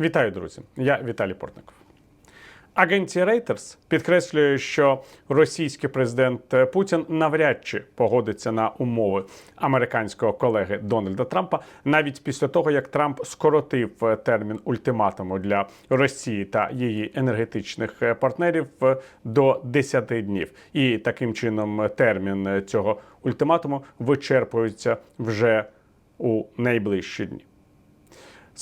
Вітаю, друзі! Я Віталій Портников. Агенція Reuters підкреслює, що російський президент Путін навряд чи погодиться на умови американського колеги Дональда Трампа навіть після того, як Трамп скоротив термін ультиматуму для Росії та її енергетичних партнерів до 10 днів. І таким чином термін цього ультиматуму вичерпується вже у найближчі дні.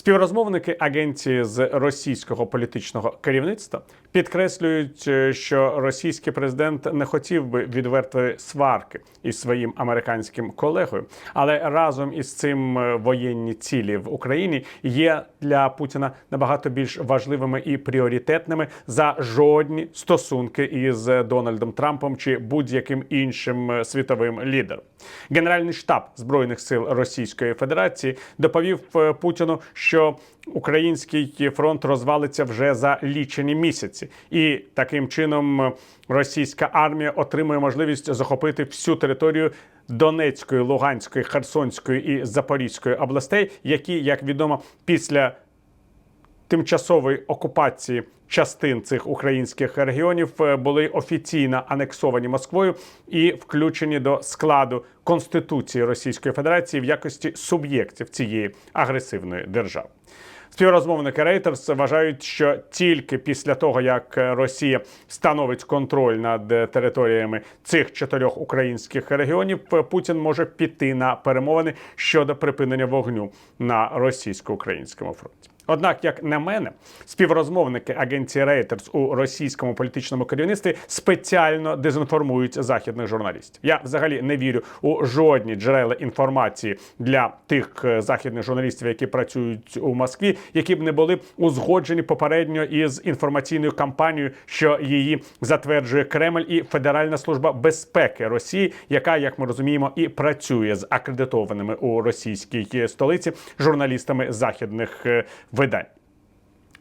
Співрозмовники агенції з російського політичного керівництва підкреслюють, е, що російський президент не хотів би відвертої сварки із своїм американським колегою, але разом із цим е, воєнні цілі в Україні є для Путіна набагато більш важливими і пріоритетними за жодні стосунки із Дональдом Трампом чи будь-яким іншим е, світовим лідером. Генеральний штаб збройних сил Російської Федерації доповів Путіну, що український фронт розвалиться вже за лічені місяці, і таким чином е, російська армія отримує можливість захопити всю територію. Донецької, Луганської, Херсонської і Запорізької областей, які, як відомо, після тимчасової окупації частин цих українських регіонів е, були офіційно анексовані Москвою і включені до складу Конституції Російської Федерації в якості суб'єктів цієї агресивної держави. Співрозмовники Reuters вважають, що тільки після того, як Росія становить контроль над територіями цих чотирьох українських регіонів, Путін може піти на перемовини щодо припинення вогню на російсько-українському фронті. Однак, як на мене, співрозмовники агенції Reuters у російському політичному керівництві спеціально дезінформують західних журналістів. Я взагалі не вірю у жодні джерела інформації для тих е, західних журналістів, які працюють у Москві, які б не були узгоджені попередньо із інформаційною кампанією, що її затверджує Кремль і Федеральна служба безпеки Росії, яка, як ми розуміємо, і працює з акредитованими у російській столиці журналістами західних е, видань.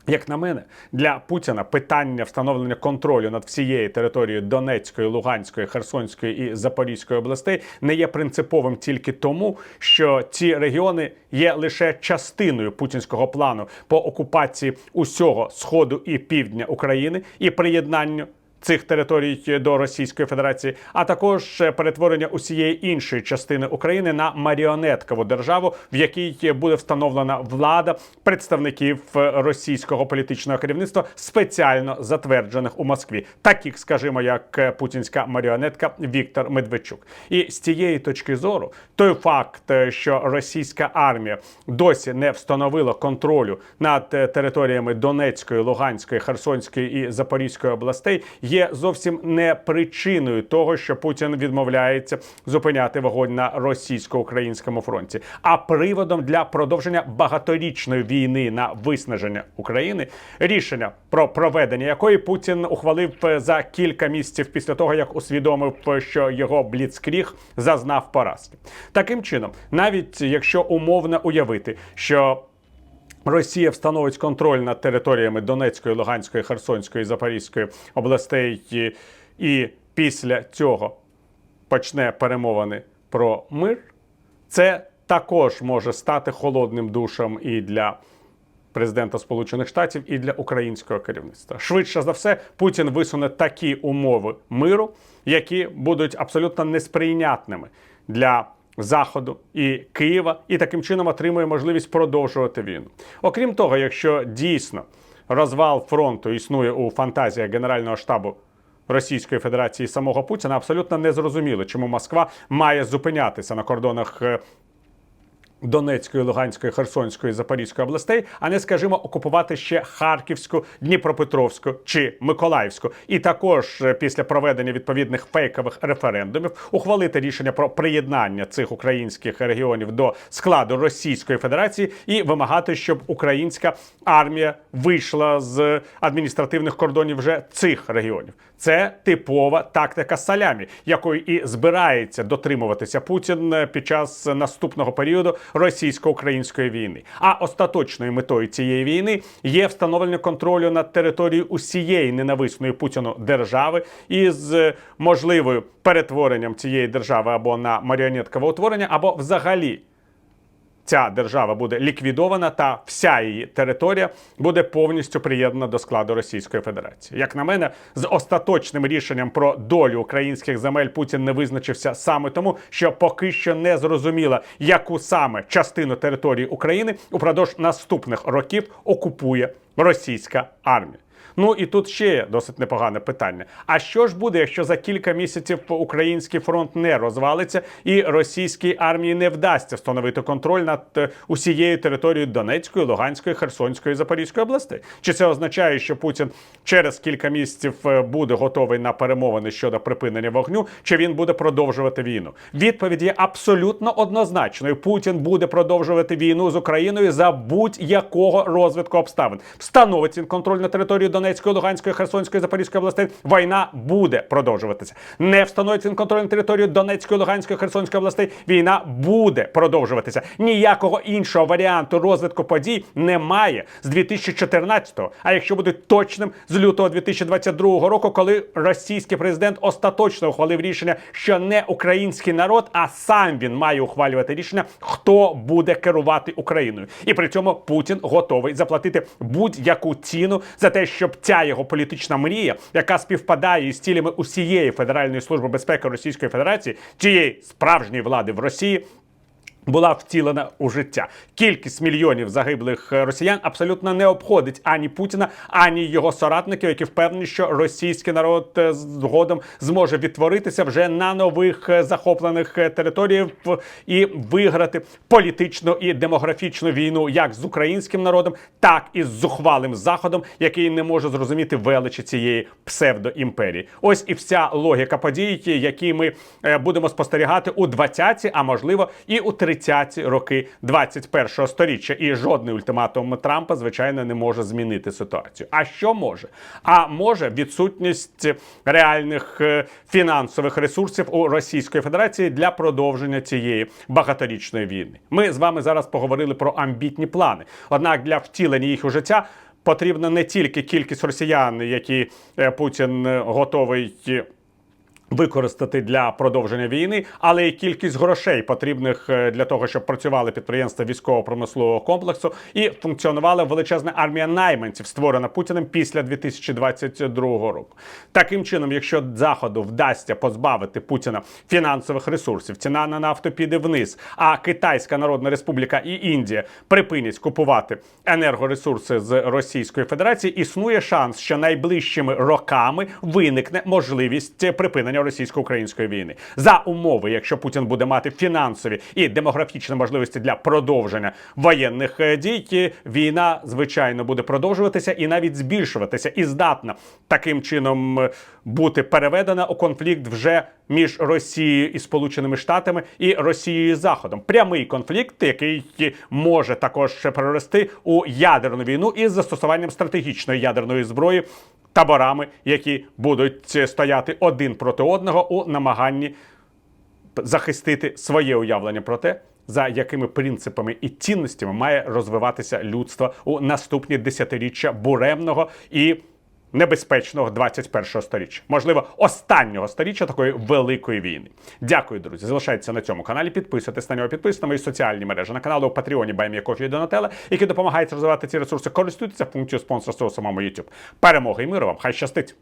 Як на мене, для Путіна питання встановлення контролю над всією територією Донецької, Луганської, Херсонської і Запорізької областей не є принциповим тільки тому, що ці регіони є лише частиною путінського плану по окупації усього сходу і півдня України і приєднанню цих територій до Російської Федерації, а також перетворення усієї іншої частини України на маріонеткову державу, в якій буде встановлена влада представників російського політичного керівництва, спеціально затверджених у Москві, таких, скажімо, як путінська маріонетка Віктор Медведчук. І з цієї точки зору, той факт, що російська армія досі не встановила контролю над територіями Донецької, Луганської, Херсонської і Запорізької областей є зовсім не причиною того, що Путін відмовляється зупиняти вогонь на російсько-українському фронті, а приводом для продовження багаторічної війни на виснаження України, рішення про проведення якої Путін ухвалив за кілька місяців після того, як усвідомив, що його бліцкріг зазнав поразки. Таким чином, навіть якщо умовно уявити, що Росія встановить контроль над територіями Донецької, Луганської, Херсонської, Запорізької областей, і, після цього почне перемовини про мир. Це також може стати холодним душем і для президента Сполучених Штатів, і для українського керівництва. Швидше за все, Путін висуне такі умови миру, які будуть абсолютно несприйнятними для. Заходу і Києва, і таким чином отримує можливість продовжувати війну. Окрім того, якщо дійсно розвал фронту існує у фантазіях Генерального штабу Російської Федерації самого Путіна, абсолютно не зрозуміло, чому Москва має зупинятися на кордонах. Донецької, Луганської, Херсонської, Запорізької областей, а не, скажімо, окупувати ще Харківську, Дніпропетровську чи Миколаївську, і також е, після проведення відповідних фейкових референдумів ухвалити рішення про приєднання цих українських регіонів до складу Російської Федерації і вимагати, щоб українська армія вийшла з адміністративних кордонів вже цих регіонів. Це типова тактика салямі, якої і збирається дотримуватися Путін е, під час наступного періоду російсько-української війни. А остаточною метою цієї війни є встановлення контролю над територією усієї ненависної Путіну держави із е, можливою перетворенням цієї держави або на маріонеткове утворення, або взагалі ця держава буде ліквідована, та вся її територія буде повністю приєднана до складу Російської Федерації. Як на мене, з остаточним рішенням про долю українських земель Путін не визначився саме тому, що поки що не зрозуміло, яку саме частину території України упродовж наступних років окупує російська армія. Ну і тут ще є досить непогане питання. А що ж буде, якщо за кілька місяців український фронт не розвалиться і російській армії не вдасться встановити контроль над е, усією територією Донецької, Луганської, Херсонської, Запорізької областей? Чи це означає, що Путін через кілька місяців е, буде готовий на перемовини щодо припинення вогню? Чи він буде продовжувати війну? Відповідь є абсолютно однозначною. Путін буде продовжувати війну з Україною за будь-якого розвитку обставин. Встановить він контроль на території Донецької, Луганської, Херсонської, Запорізької областей. Війна буде продовжуватися. Не встановить він контроль на територію Донецької, Луганської, Херсонської областей. Війна буде продовжуватися. Ніякого іншого варіанту розвитку подій немає з 2014-го. А якщо будуть точним з лютого 2022 року, коли російський президент остаточно ухвалив рішення, що не український народ, а сам він має ухвалювати рішення, хто буде керувати Україною, і при цьому Путін готовий заплатити будь-яку ціну за те, щоб ця його політична мрія, яка співпадає із цілями усієї Федеральної служби безпеки Російської Федерації, тієї справжньої влади в Росії. Була втілена у життя. Кількість мільйонів загиблих е, росіян абсолютно не обходить ані Путіна, ані його соратників, які впевнені, що російський народ е, згодом зможе відтворитися вже на нових е, захоплених територіях і виграти політичну і демографічну війну як з українським народом, так і з зухвалим заходом, який не може зрозуміти величі цієї псевдоімперії. Ось і вся логіка подій, які ми будемо спостерігати у 20-ті, а можливо і у 30-ті роки 21-го сторіччя. І жодний ультиматум Трампа, звичайно, не може змінити ситуацію. А що може? А може відсутність реальних е, фінансових ресурсів у Російської Федерації для продовження цієї багаторічної війни. Ми з вами зараз поговорили про амбітні плани. Однак для втілення їх у життя. Потрібна не тільки кількість росіян, які е, Путін е, готовий використати для продовження війни, але й кількість грошей потрібних е, для того, щоб працювали підприємства військово-промислового комплексу і функціонувала величезна армія найманців, створена Путіним після 2022 року. Таким чином, якщо заходу вдасться позбавити Путіна фінансових ресурсів, ціна на нафту піде вниз, а Китайська Народна Республіка і Індія припинять купувати енергоресурси з Російської Федерації, існує шанс, що найближчими роками виникне можливість припинення російсько-української війни за умови, якщо Путін буде мати фінансові і демографічні можливості для продовження воєнних е, дій, війна звичайно буде продовжуватися і навіть збільшуватися, і здатна таким чином е, бути переведена у конфлікт вже між Росією і Сполученими Штатами і Росією і Заходом. Прямий конфлікт, який може також перерости у ядерну війну із застосуванням стратегічної ядерної зброї таборами, які будуть стояти один проти одного у намаганні захистити своє уявлення про те, за якими принципами і цінностями має розвиватися людство у наступні десятиріччя буремного і небезпечного 21-го сторіччя, можливо, останнього сторіччя такої великої війни. Дякую, друзі. Залишайтеся на цьому каналі. Підписуйтесь на нього, підписуйтесь на мої соціальні мережі на каналу у Патреоні Баймія і Донателла, які допомагають розвивати ці ресурси. Користуйтеся функцією спонсорства у самому YouTube. Перемоги і миру вам! Хай щастить!